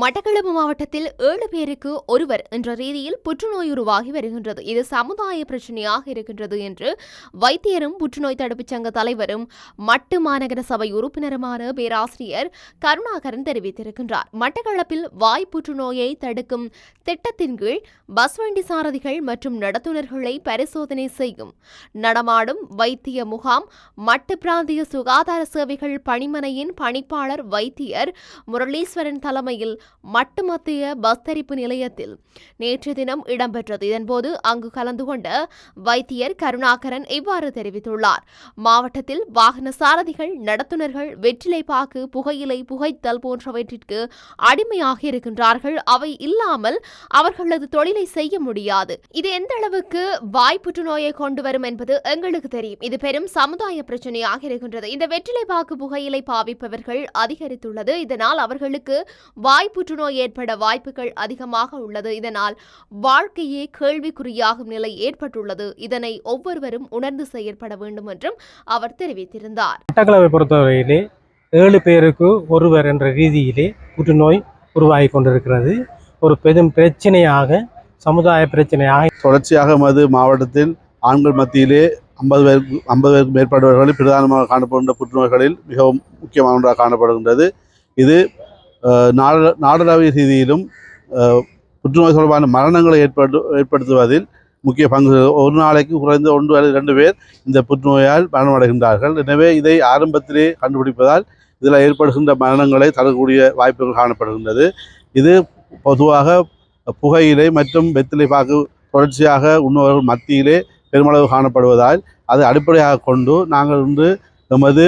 மட்டக்களப்பு மாவட்டத்தில் ஏழு பேருக்கு ஒருவர் என்ற ரீதியில் புற்றுநோய் உருவாகி வருகின்றது. இது சமுதாய பிரச்சனையாக இருக்கின்றது என்று வைத்தியரும் புற்றுநோய் தடுப்புச் சங்க தலைவரும் மட்டு மாநகர சபை உறுப்பினருமான பேராசிரியர் கருணாகரன் தெரிவித்திருக்கின்றார். மட்டக்களப்பில் வாய் புற்றுநோயை தடுக்கும் திட்டத்தின் கீழ் பஸ் வண்டி சாரதிகள் மற்றும் நடத்துனர்களை பரிசோதனை செய்யும் நடமாடும் வைத்திய முகாம் மட்டு பிராந்திய சுகாதார சேவைகள் பணிமனையின் பணிப்பாளர் வைத்தியர் முரளீஸ்வரன் தலைமையில் மட்டு மத்திய பஸ் தரிப்பு நிலையத்தில் நேற்று தினம் இடம்பெற்றது. இதன்போது அங்கு கலந்து கொண்ட வைத்தியர் கருணாகரன் இவ்வாறு தெரிவித்துள்ளார். மாவட்டத்தில் வாகன சாரதிகள் நடத்துனர்கள் வெற்றிலை பாக்கு புகையிலை புகைத்தல் போன்றவற்றிற்கு அடிமையாக இருக்கின்றார்கள். அவை இல்லாமல் அவர்களது தொழிலை செய்ய முடியாது. இது எந்த அளவுக்கு வாய்ப்புற்று நோயை கொண்டு வரும் என்பது எங்களுக்கு தெரியும். இது பெரும் சமுதாய பிரச்சனையாக இருக்கின்றது. இந்த வெற்றிலை பாக்கு புகையிலை பாவிப்பவர்கள் அதிகரித்துள்ளது. இதனால் அவர்களுக்கு வாய்ப்பு புற்றுநோய் ஏற்பட வாய்ப்புகள் அதிகமாக உள்ளது. இதனால் வாழ்க்கையே கேள்விக்குறியாகும் நிலை ஏற்பட்டுள்ளது. இதனை ஒவ்வொருவரும் உணர்ந்து செயற்பட வேண்டும் என்றும் அவர் தெரிவித்திருந்தார். மட்டக்களவை பொறுத்தவரையிலே ஏழு பேருக்கு ஒருவர் என்ற ரீதியிலே புற்றுநோய் உருவாகி கொண்டிருக்கிறது. ஒரு பெரும் பிரச்சனையாக சமுதாய பிரச்சனையாக தொடர்ச்சியாக மது மாவட்டத்தில் ஆண்கள் மத்தியிலே ஐம்பது பேருக்கு ஐம்பது பேருக்கு மேற்பட்டவர்களில் பிரதானமாக காணப்படுகின்ற புற்றுநோய்களில் மிகவும் முக்கியமான ஒன்றாக காணப்படுகின்றது. இது நாடளாவிய ரீதியிலும் புற்றுநோய் தொடர்பான மரணங்களை ஏற்படு ஏற்படுத்துவதில் முக்கிய பங்கு ஒரு நாளைக்கு குறைந்த ஒன்று அல்லது இரண்டு பேர் இந்த புற்றுநோயால் மரணமடைகின்றார்கள். எனவே இதை ஆரம்பத்திலே கண்டுபிடிப்பதால் இதில் ஏற்படுகின்ற மரணங்களை தரக்கூடிய வாய்ப்புகள் காணப்படுகின்றது. இது பொதுவாக புகையிலை மற்றும் வெத்திலை பாக்கு தொடர்ச்சியாக உண்ணவர்கள் மத்தியிலே பெருமளவு காணப்படுவதால் அதை அடிப்படையாக கொண்டு நாங்கள் வந்து எமது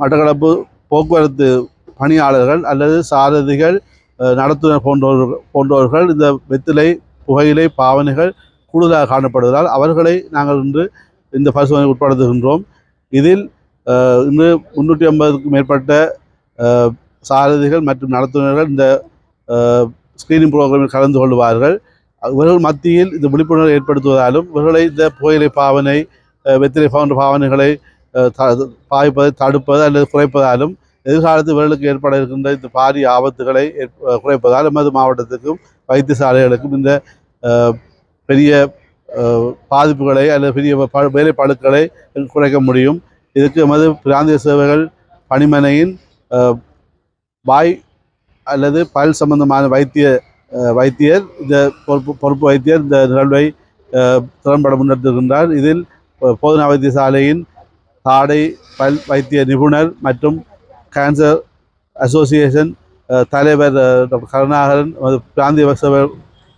மட்டக்களப்பு போக்குவரத்து பணியாளர்கள் அல்லது சாரதிகள் நடத்துனர் போன்றவர்கள் போன்றவர்கள் இந்த வெத்திலை புகையிலை பாவனைகள் கூடுதலாக காணப்படுவதால் அவர்களை நாங்கள் இன்று இந்த பரிசோதனை உட்படுத்துகின்றோம். இதில் இன்று முன்னூற்றி ஐம்பதுக்கும் மேற்பட்ட சாரதிகள் மற்றும் நடத்துனர்கள் இந்த ஸ்கிரீனிங் ப்ரோக்ராமில் கலந்து கொள்வார்கள். இவர்கள் மத்தியில் இந்த விழிப்புணர்வை ஏற்படுத்துவதாலும் இவர்களை இந்த புகையிலை பாவனை வெத்திலை போன்ற பாவனைகளை த- பாவிப்பதை தடுப்பது அல்லது குறைப்பதாலும் எதிர்காலத்தில் இவர்களுக்கு ஏற்பட இருக்கின்ற இந்த பாரிய ஆபத்துகளை குறைப்பதால் எமது மாவட்டத்துக்கும் வைத்தியசாலைகளுக்கும் இந்த பெரிய பாதிப்புகளை அல்லது பெரிய ப- வேலை குறைக்க முடியும். இதுக்கு எமது பிராந்திய சேவைகள் பணிமனையின் வாய் அல்லது பல் சம்பந்தமான வைத்திய வைத்தியர் இந்த பொறுப்பு பொறுப்பு வைத்தியர் இந்த நிகழ்வை திறம்பட முன்னெடுத்திருக்கின்றார். இதில் போதனா வைத்தியசாலையின் தாடை பல் வைத்திய நிபுணர் மற்றும் கேன்சர் அசோசியேஷன் uh, தலைவர் uh, டாக்டர் கருணாகரன் பிராந்திய சபை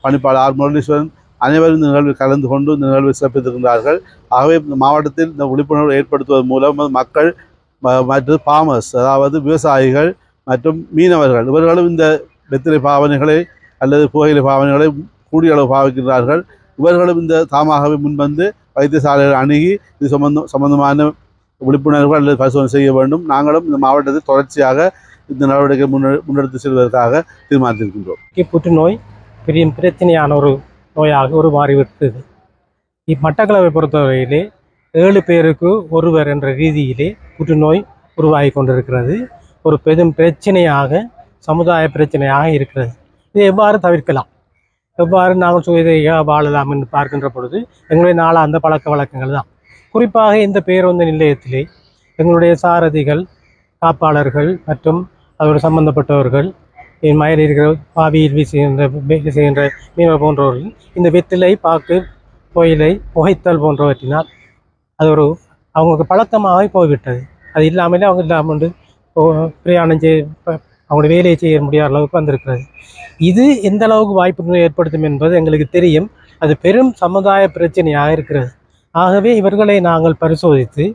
பணிப்பாளர் ஆர் முரளீஸ்வரன் அனைவரும் இந்த நிகழ்வில் கலந்து கொண்டு இந்த நிகழ்வை சிறப்பித்திருக்கின்றார்கள் ஆகவே இந்த மாவட்டத்தில் இந்த விழிப்புணர்வு ஏற்படுத்துவதன் மூலம் மக்கள் ம- மற்றும் ஃபார்மர்ஸ் அதாவது விவசாயிகள் மற்றும் மீனவர்கள் இவர்களும் இந்த வெத்திலை பாவனைகளை அல்லது புகையிலை பாவனைகளை கூடிய அளவு பாவிக்கின்றார்கள். இவர்களும் இந்த தாமாகவே முன்வந்து வைத்தியசாலைகள் அணுகி இது சம்பந்தம் சம்பந்தமான விழிப்புணர்வு அல்லது பரிசோதனை செய்ய வேண்டும். நாங்களும் இந்த மாவட்டத்தில் தொடர்ச்சியாக இந்த நடவடிக்கை முன்னெ முன்னெடுத்து செல்வதற்காக தீர்மானித்திருக்கின்றோம். புற்றுநோய் பெரிய பிரச்சனையான ஒரு நோயாக ஒரு மாறிவிட்டது இம்மட்டக்களவை பொறுத்தவரையிலே ஏழு பேருக்கு ஒருவர் என்ற ரீதியிலே புற்றுநோய் உருவாகி கொண்டிருக்கிறது. ஒரு பெரும் பிரச்சனையாக சமுதாய பிரச்சனையாக இருக்கிறது. இதை எவ்வாறு தவிர்க்கலாம்? எவ்வாறு நாங்கள் சுயதையாக வாழலாம் என்று பார்க்கின்ற பொழுது எங்களுடைய நாளாந்த பழக்க வழக்கங்கள் தான். குறிப்பாக இந்த பேருந்து நிலையத்திலே எங்களுடைய சாரதிகள் காப்பாளர்கள் மற்றும் அதோடு சம்பந்தப்பட்டவர்கள் என் மயில் இருக்கிற பாவியில் வீசுகின்ற வேலை செய்கின்ற மீனவர் போன்றவர்கள் இந்த வெத்திலை பாக்கு கோயிலை புகைத்தல் போன்றவற்றினால் அது ஒரு அவங்களுக்கு பழக்கமாக போய்விட்டது. அது இல்லாமலே அவங்க இல்லாமல் வந்து பிரயாணம் செய்ய அவங்களுடைய வேலையை செய்ய முடியாத அளவுக்கு வந்திருக்கிறது. இது எந்த அளவுக்கு வாய்ப்புகளை ஏற்படுத்தும் என்பது எங்களுக்கு தெரியும். அது பெரும் சமுதாய பிரச்சனையாக இருக்கிறது. ஆகவே இவர்களை நாங்கள் பரிசோதித்து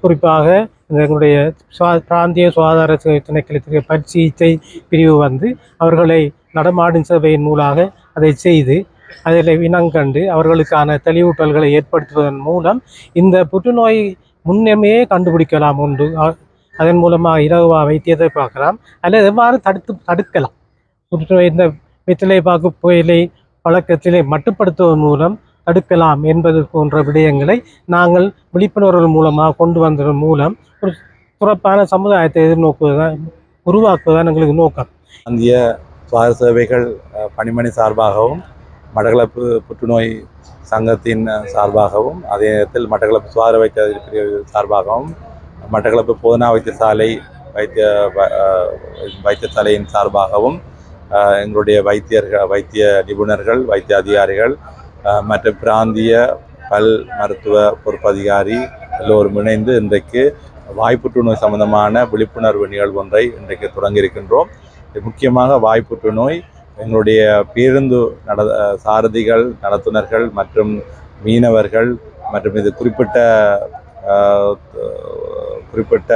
குறிப்பாக எங்களுடைய சுவா- பிராந்திய சுகாதார திணைக்களத்திற்கு பரிசிகிச்சை பிரிவு வந்து அவர்களை நடமாடும் சேவையின் மூலாக அதை செய்து அதில் இனங்கண்டு அவர்களுக்கான தெளிவூட்டல்களை ஏற்படுத்துவதன் மூலம் இந்த புற்றுநோய் முன்னமே கண்டுபிடிக்கலாம் உண்டு. அதன் மூலமாக இலகுவா வைத்தியத்தை பார்க்கலாம். அல்லது எவ்வாறு தடுத்து தடுக்கலாம்? புற்றுநோய் இந்த வெற்றிலை பாக்கு புயலை பழக்கத்திலே மட்டுப்படுத்துவதன் மூலம் தடுக்கலாம் என்பது போன்ற விடயங்களை நாங்கள் விழிப்புணர்வு மூலமாக கொண்டு வந்ததன் மூலம் ஒரு சிறப்பான சமுதாயத்தை எதிர்நோக்குவதுதான் உருவாக்குவதுதான் எங்களுக்கு நோக்கம். இந்திய சுவார சேவைகள் பணிமணி சார்பாகவும் மடகளப்பு புற்றுநோய் சங்கத்தின் சார்பாகவும் அதே நேரத்தில் மட்டக்களப்பு சுகாதார வைத்திய பிரிவு சார்பாகவும் மட்டக்களப்பு போதனா வைத்தியசாலை வைத்திய வ- வைத்தியசாலையின் சார்பாகவும் எங்களுடைய வைத்தியர்கள் வைத்திய நிபுணர்கள் வைத்திய அதிகாரிகள் மற்ற பிராந்திய பல் மருத்துவ பொறுப்பதிகாரி எல்லோரும் இணைந்து இன்றைக்கு வாய்ப்புற்றுநோய் சம்பந்தமான விழிப்புணர்வு நிகழ்வு ஒன்றை இன்றைக்கு தொடங்கியிருக்கின்றோம். இது முக்கியமாக வாய்ப்புற்றுநோய் எங்களுடைய பேருந்து நட சாரதிகள் நடத்துனர்கள் மற்றும் மீனவர்கள் மற்றும் இது குறிப்பிட்ட குறிப்பிட்ட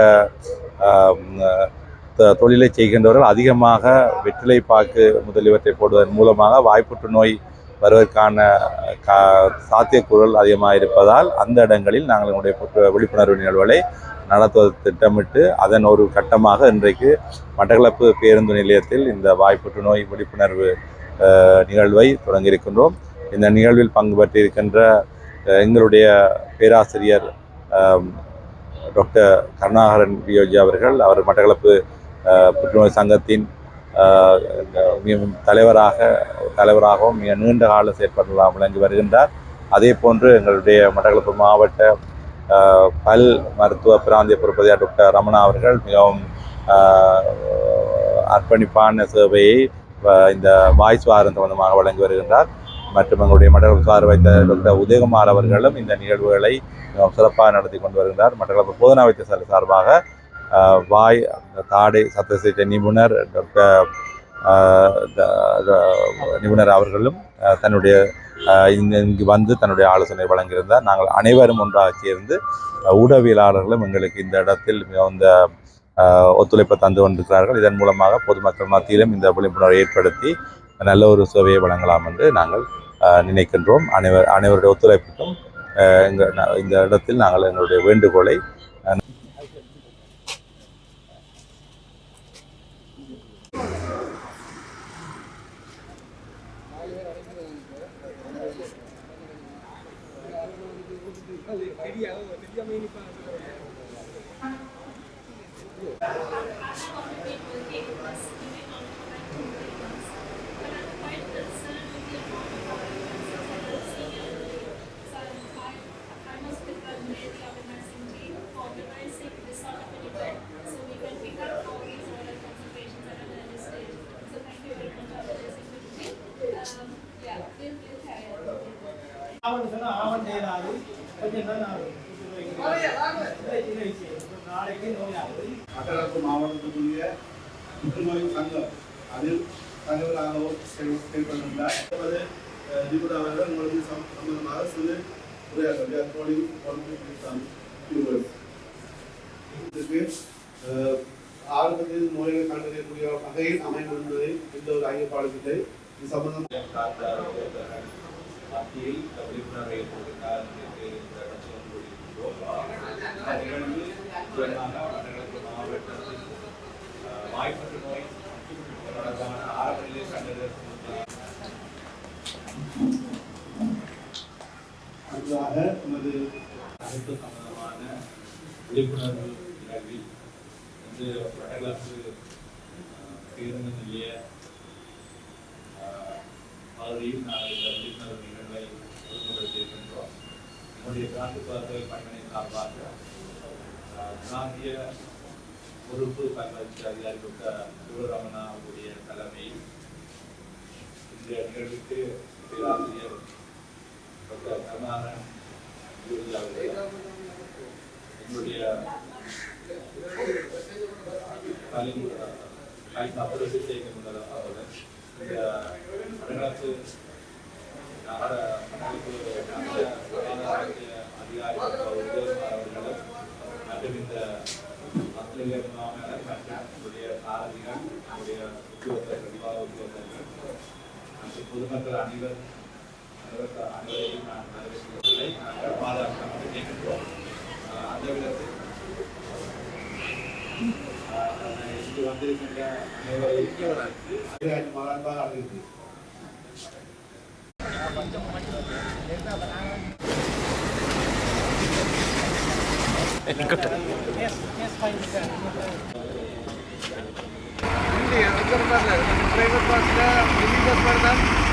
தொழிலை செய்கின்றவர்கள் அதிகமாக வெற்றிலை பாக்கு முதலியவற்றை போடுவதன் மூலமாக வாய்ப்புற்று நோய் வருவதற்கான கா சாத்தியக்கூறுகள் அதிகமாக இருப்பதால் அந்த இடங்களில் நாங்கள் எங்களுடைய புற்று- விழிப்புணர்வு நிகழ்வுகளை நடத்துவது திட்டமிட்டு அதன் ஒரு கட்டமாக இன்றைக்கு மட்டக்களப்பு பேருந்து நிலையத்தில் இந்த வாய்ப்புற்று நோய் விழிப்புணர்வு நிகழ்வை தொடங்கியிருக்கின்றோம். இந்த நிகழ்வில் பங்கு பெற்றிருக்கின்ற எங்களுடைய பேராசிரியர் டாக்டர் கருணாகரன் பியோஜி அவர்கள் அவர் மட்டக்களப்பு புற்றுநோய் சங்கத்தின் தலைவராக தலைவராகவும் மிக நீண்ட கால செயற்பாடுகளாக விளங்கி வருகின்றார். அதே போன்று எங்களுடைய மட்டக்களப்பு மாவட்ட பல் மருத்துவ பிராந்திய பொறுப்பதியார் டாக்டர் ரமணா அவர்கள் மிகவும் அர்ப்பணிப்பான சேவையை இந்த வாய்ஸ் வாரம் சம்பந்தமாக வழங்கி வருகின்றார். மற்றும் எங்களுடைய மட்டக்களப்பு சார் வைத்த டாக்டர் உதயகுமார் அவர்களும் இந்த நிகழ்வுகளை மிகவும் சிறப்பாக நடத்தி கொண்டு வருகின்றார். மட்டக்களப்பு போதனா வைத்தியசாலை சார்பாக வாய் தாடை சத்த சிகிச்சை நிபுணர் டாக்டர் நிபுணர் அவர்களும் தன்னுடைய இங்கு வந்து தன்னுடைய ஆலோசனை வழங்கியிருந்தார். நாங்கள் அனைவரும் ஒன்றாக சேர்ந்து ஊடகவியலாளர்களும் எங்களுக்கு இந்த இடத்தில் மிகுந்த ஒத்துழைப்பை தந்து கொண்டிருக்கிறார்கள். இதன் மூலமாக பொதுமக்கள் மத்தியிலும் இந்த விழிப்புணர்வை ஏற்படுத்தி நல்ல ஒரு சேவையை வழங்கலாம் என்று நாங்கள் நினைக்கின்றோம். அனைவர் அனைவருடைய ஒத்துழைப்புக்கும் எங்கள் இந்த இடத்தில் நாங்கள் எங்களுடைய வேண்டுகோளை ஆவணம் சொன்னா ஆவணம் செய்யலாது கொஞ்சம் மட்டக்களப்பு மாவட்டத்துக்குரிய புற்றுநோய் சங்கம் அதில் தலைவராகவும் செயல்படுகின்றார் நிபுணர் அவர்கள் உங்களுக்கு சம்பந்தமாக சிறு உரையாற்ற தோழில் இதற்கு ஆரம்பத்தில் கண்டறியக்கூடிய வகையில் அமையும் எந்த ஒரு இது சம்பந்தம் மத்தியில் விழிப்புணர்வை மாவட்டத்தில் நோய் ஆரம்ப நிலை அடுத்ததாக நமது அனைத்து சம்பந்தமான விழிப்புணர்வு நிகழ்வில் வந்து மட்டக்களப்பு பேருந்து நிலைய பகுதியில் நாங்கள் இந்த விழிப்புணர்வு நிகழ்வை ஒழுங்குபடுத்தியிருக்கின்றோம். நம்முடைய பிராந்திய பணிமனை சார்பாக அஹ், பிராந்திய பொறுப்பு பல்வரிசை அதிகாரி டாக்டர் சிவரமணா அவருடைய தலைமையில் இந்த நிகழ்வுக்கு பேராசிரியர் டாக்டர் கருணாகரன் என்னுடைய அவர்கள் எங்களுடைய கலிங் கலிங் அப்புறம் அவர்கள் இந்த வடகிழக்கு நகர மண்டலத்து சுகாதாரத்துறை அதிகாரி டாக்டர் உதயகுமார் அவர்களும் மற்றும் இந்த மக்களிலே முகாமையாளர் மற்றும் நம்முடைய சாரதிகள் நம்முடைய உத்தியோகத்தர்கள் விவாத உத்தியோகத்தர்கள் மற்றும் பொதுமக்கள் அனைவர் அனைவரையும் நான் வரவேற்கிறதை நாங்கள் பாதுகாக்க கேட்கின்றோம் அந்த விதத்தில் இங்கு வந்திருக்கின்ற அனைவரையும் மாறாக அடைகிறது இந்தியா டிரைவர் பாஸ்ல மினி பஸ் மாதிரி தான்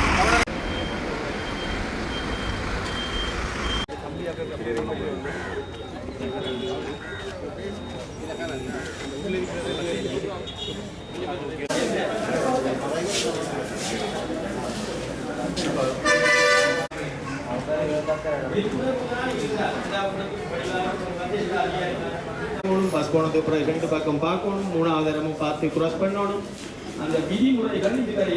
பஸ் கோணத்து குறைகள் ரெண்டு பக்கம் பார்க்கணும் மூணு ஆதாரமும் பார்த்து கிராஸ் பண்ணணும். அந்த விதிமுறைகள் இதுவரை